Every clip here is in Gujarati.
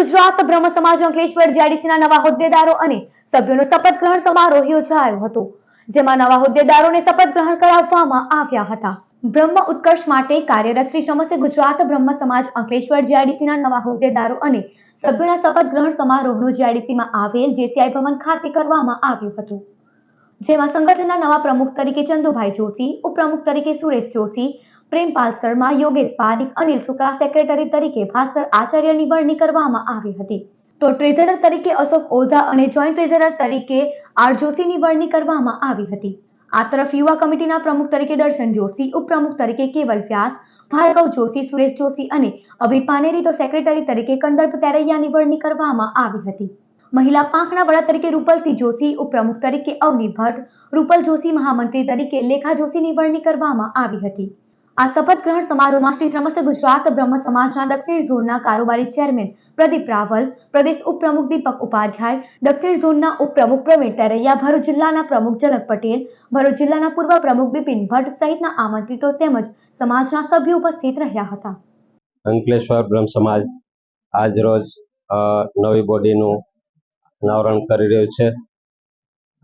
ગુજરાત બ્રહ્મ સમાજ અંકલેશ્વર જીઆઈડીસીના નવા હોદ્દેદારો અને સભ્યોનો શપથ ગ્રહણ સમારોહ યોજાયો હતો, જેમાં નવા હોદ્દેદારોને શપથ ગ્રહણ કરાવવામાં આવ્યા હતા. બ્રહ્મ ઉત્કર્ષ માટે કાર્યરત શ્રી સમસ્ત ગુજરાત બ્રહ્મ સમાજ અંકલેશ્વર જીઆઈડીસીના નવા હોદ્દેદારો અને સભ્યોના શપથ ગ્રહણ સમારોહનું જીઆઈડીસીમાં આવેલ જેસીઆઈ ભવન ખાતે કરવામાં આવ્યું હતું. જેમાં સંગઠનના નવા પ્રમુખ તરીકે ચંદુભાઈ જોશી, ઉપપ્રમુખ તરીકે સુરેશ જોશી પ્રેમપાલ શર્મા યોગેશ પારીખ, અનિલ સુકા સેક્રેટરી તરીકે ભાસ્કર આચાર્યની વરણી કરવામાં આવી હતી. તો ટ્રેઝરર તરીકે અશોક ઓઝા અને જોઈન્ટ ટ્રેઝરર તરીકે આર જોશીની વરણી કરવામાં આવી હતી. આ તરફ યુવા કમિટીના પ્રમુખ તરીકે દર્શન જોશી, ઉપપ્રમુખ તરીકે કેવલ વ્યાસ, ભાર્ગવ જોશી, સુરેશ જોશી અને અભિ પાનેરી તો સેક્રેટરી તરીકે કંદર્પ તેરૈયાની વરણી કરવામાં આવી હતી. મહિલા પાંખના વડા તરીકે રૂપલસિંહ જોશી, ઉપપ્રમુખ તરીકે અવની ભટ્ટ, રૂપલ જોશી મહામંત્રી તરીકે લેખા જોશીની વરણી કરવામાં આવી હતી. આ શપથ ગ્રહણ સમારોહમાં શ્રી સમસ્ત ગુજરાત બ્રહ્મ સમાજના દક્ષિણ ઝોનના કારોબારી ચેરમેન પ્રદીપ રાવલ, પ્રદેશ ઉપપ્રમુખ દીપક ઉપાધ્યાય, દક્ષિણ ઝોનના ઉપપ્રમુખ પ્રવીણ તરૈયા, ભરૂચ જિલ્લાના પ્રમુખ જનક પટેલ, ભરૂચ જિલ્લાના પૂર્વ પ્રમુખ બિપિન ભટ્ટ સહિતના આમંત્રિતો તેમજ સમાજના સભ્યો ઉપસ્થિત રહ્યા હતા. અંકલેશ્વર બ્રહ્મ સમાજ આજ રોજ નવી બોડીનું અનાવરણ કરી રહ્યું છે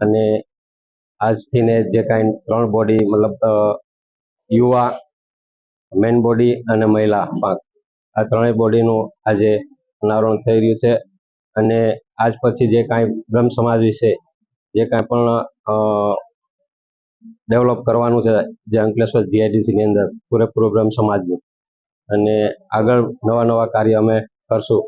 અને આજથી ને જે કાંઈ ત્રણ બોડી મતલબ યુવા મેન બોડી અને મહિલા પાંખ આ ત્રણેય બોડીનું આજે અનાવરણ થઈ રહ્યું છે અને આજ પછી જે કાંઈ બ્રહ્મ સમાજ વિશે જે કાંઈ પણ ડેવલપ કરવાનું છે જે અંકલેશ્વર જીઆઈડીસીની અંદર પૂરેપૂરું બ્રહ્મ સમાજનું અને આગળ નવા નવા કાર્ય અમે કરશું.